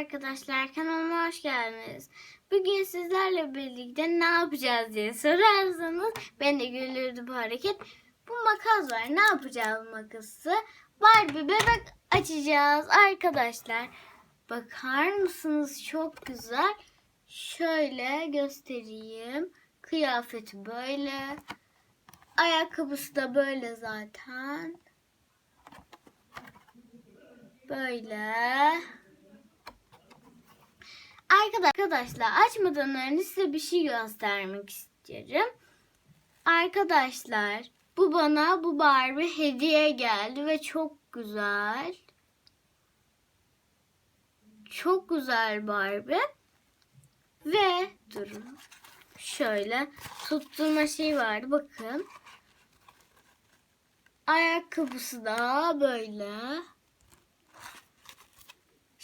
arkadaşlar kanalıma hoş geldiniz. Bugün sizlerle birlikte ne yapacağız diye sorarsanız beni güldürdü bu hareket. Bu makas var. Ne yapacağız makası? Barbie bebek açacağız arkadaşlar. Bakar mısınız? Çok güzel. Şöyle göstereyim. Kıyafeti böyle. Ayakkabısı da böyle zaten. Böyle. Arkadaşlar açmadan önce size bir şey göstermek isterim. Arkadaşlar bu bana bu Barbie hediye geldi ve çok güzel. Çok güzel Barbie. Ve durun. Şöyle tutturma şey vardı bakın. Ayakkabısı da böyle.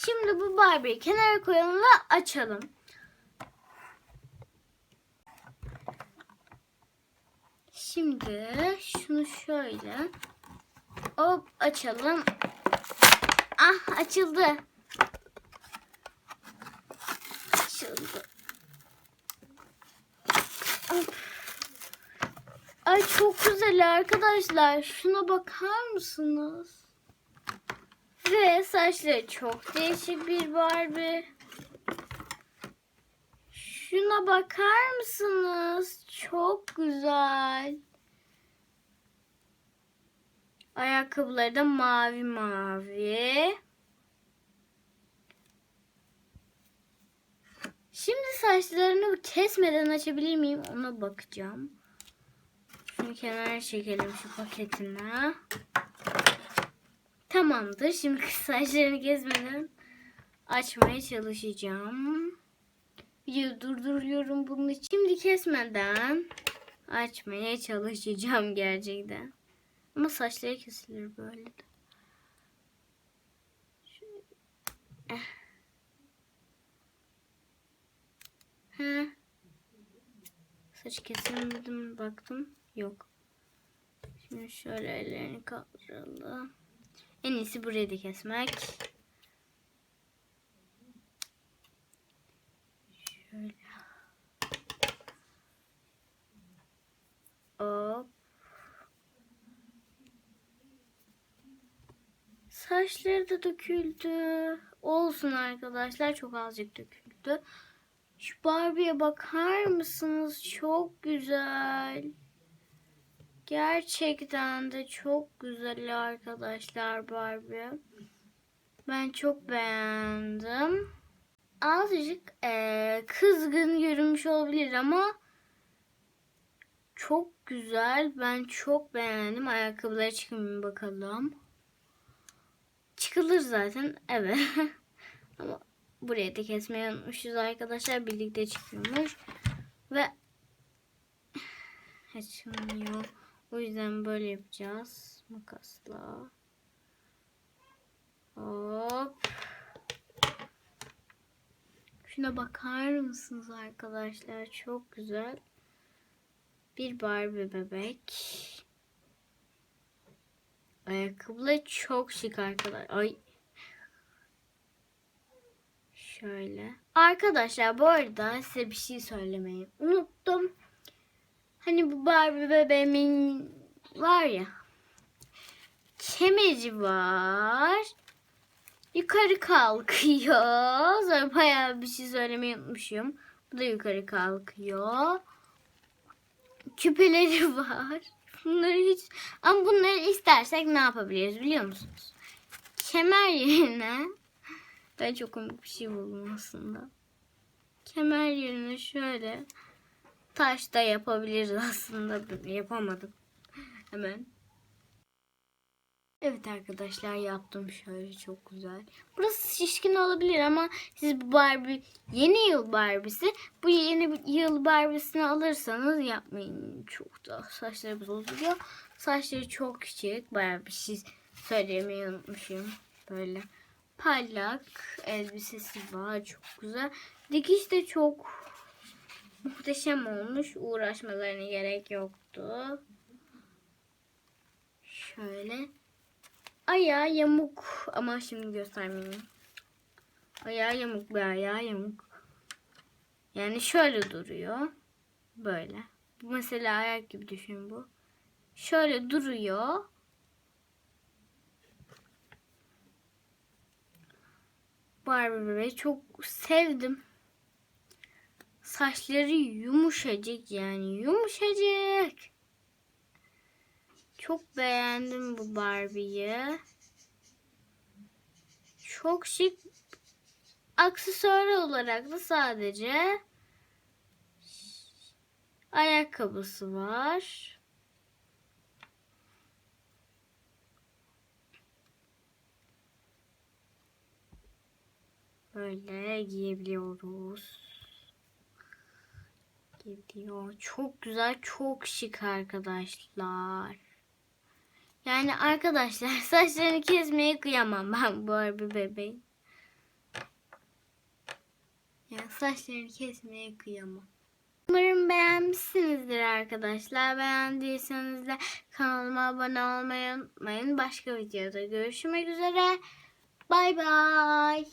Şimdi bu Barbie'yi kenara koyalım ve açalım. Şimdi şunu şöyle hop açalım. Ah açıldı. Açıldı. Hop. Ay çok güzel arkadaşlar. Şuna bakar mısınız? Ve saçları çok değişik bir Barbie. Şuna bakar mısınız? Çok güzel. Ayakkabıları da mavi mavi. Şimdi saçlarını kesmeden açabilir miyim? Ona bakacağım. Şunu kenara çekelim şu paketine. Tamamdır. Şimdi saçlarını kesmeden açmaya çalışacağım. Videoyu durduruyorum için. Şimdi kesmeden açmaya çalışacağım gerçekten. Ama saçları kesilir böyle de. Eh. He. Saç kesilmedim baktım. Yok. Şimdi şöyle ellerini kaldıralım. En iyisi burayı da kesmek. Şöyle. Hop. Saçları da döküldü. Olsun arkadaşlar. Çok azıcık döküldü. Şu Barbie'ye bakar mısınız? Çok güzel. Gerçekten de çok güzel arkadaşlar Barbie. Ben çok beğendim. Azıcık eee, kızgın görünmüş olabilir ama çok güzel. Ben çok beğendim. Ayakkabılara çıkın bakalım. Çıkılır zaten. Evet. ama buraya da kesmeyi unutmuşuz arkadaşlar. Birlikte çıkıyormuş. Ve açılmıyor. O yüzden böyle yapacağız. Makasla. Hop. Şuna bakar mısınız arkadaşlar? Çok güzel. Bir Barbie bebek. Ayakkabıları çok şık arkadaşlar. Ay. Şöyle. Arkadaşlar bu arada size bir şey söylemeyi unuttum. Hani bu Barbie bebeğimin var ya. Kemeri var. Yukarı kalkıyor. Sonra bayağı bir şey söylemeyi unutmuşum. Bu da yukarı kalkıyor. Küpeleri var. Bunları hiç... Ama bunları istersek ne yapabiliriz biliyor musunuz? Kemer yerine... Ben çok komik bir şey buldum aslında. Kemer yerine şöyle taş da yapabiliriz aslında. Yapamadım. Hemen. Evet arkadaşlar yaptım şöyle çok güzel. Burası şişkin olabilir ama siz bu Barbie yeni yıl Barbie'si bu yeni yıl Barbie'sini alırsanız yapmayın. Çok da saçları bozuluyor. Saçları çok küçük. Bayağı bir şey söylemeyi unutmuşum. Böyle parlak elbisesi var. Çok güzel. Dikiş de çok muhteşem olmuş. Uğraşmalarına gerek yoktu. Şöyle. Ayağı yamuk ama şimdi göstermeyeyim. Ayağı yamuk bir ayağı yamuk. Yani şöyle duruyor. Böyle. Bu mesela ayak gibi düşün bu. Şöyle duruyor. Barbie bebeği çok sevdim. Saçları yumuşacık yani yumuşacık. Çok beğendim bu Barbie'yi. Çok şık aksesuar olarak da sadece ayakkabısı var. Böyle giyebiliyoruz. Gidiyor. Çok güzel, çok şık arkadaşlar. Yani arkadaşlar saçlarını kesmeye kıyamam ben bu Barbie bebeğin. Yani saçlarını kesmeye kıyamam. Umarım beğenmişsinizdir arkadaşlar. Beğendiyseniz de kanalıma abone olmayı unutmayın. Başka videoda görüşmek üzere. Bay bay.